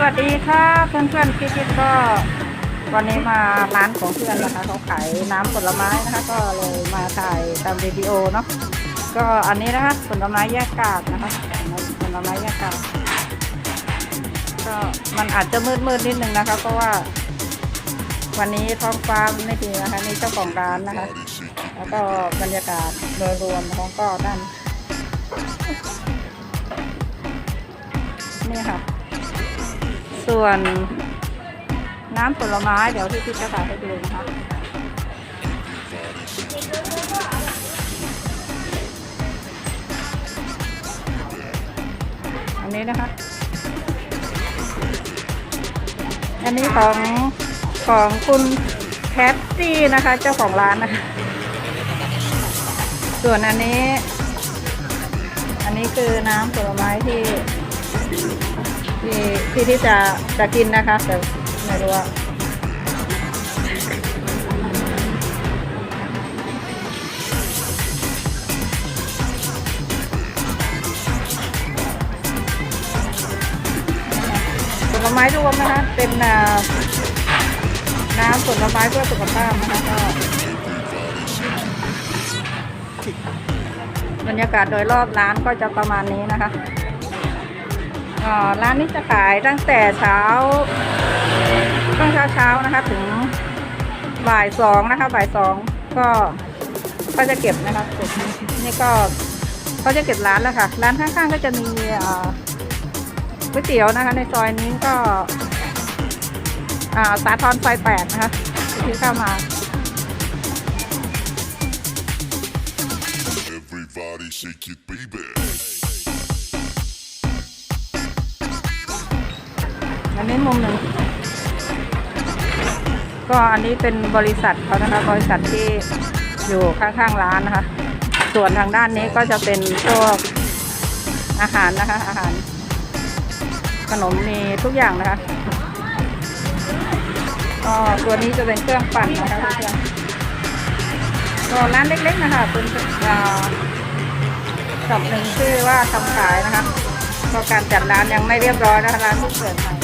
สวัสดีค่ะเพื่อนๆพี่คิดก็วันนี้มาร้านของเพื่อนนะคะเขาขายน้ำผลไม้นะคะ ก็เลยมาถ่ายตามวิดีโอเนาะก็อันนี้นะคะผลไม้แยกกาดนะคะผลไม้แยกกาดก็มันอาจจะมืดมืดๆนิดนึงนะคะ เพราะว่า วันนี้ท้องฟ้าไม่ดีนะคะนี่เจ้าของร้านนะคะ แล้วก็บรรยากาศโดยรวมของก็ด้าน ส่วนน้ำผลไม้เดี๋ยวที่พี่จะถ่ายให้ดูนะคะอันนี้นะคะ อันนี้ของของคุณแคทซี่นะคะ เจ้าของร้านนะคะ ส่วนอันนี้ อันนี้คือน้ำผลไม้ที่ ที่ที่จะจะกินนะคะ แต่ไม่รู้ว่าผลไม้รวมนะคะ เป็นน้ำผลไม้เพื่อสุขภาพนะคะก็บรรยากาศโดยรอบร้านก็จะประมาณนี้นะคะ ร้านนี้จะขายตั้งแต่เช้าตั้งเช้าเช้านะคะ ถึงบ่ายสองนะคะ บ่ายสองก็ก็จะเก็บนะคะเสร็จนี่ก็เขาจะเก็บร้านแล้วค่ะ ร้านข้างๆก็จะมีก๋วยเตี๋ยวนะคะ ในซอยนี้ก็อ่าสาทรซอยแปดนะคะที่เข้ามา Everybody shake it, baby. อันนี้มุมหนึ่งก็อันนี้เป็นบริษัทเขานะคะบริษัทที่อยู่ข้างๆร้านนะคะ ส่วนทางด้านนี้ก็จะเป็นพวกอาหารนะคะ อาหาร ขนมมีทุกอย่างนะคะก็ตัวนี้จะเป็นเครื่องปั่นนะคะเพื่อนๆก็ร้านเล็กๆนะคะเป็นอ่าช็อปหนึ่งชื่อว่าทำขายนะคะก็การจัดร้านยังไม่เรียบร้อยนะคะร้านเพิ่งเปิดใหม่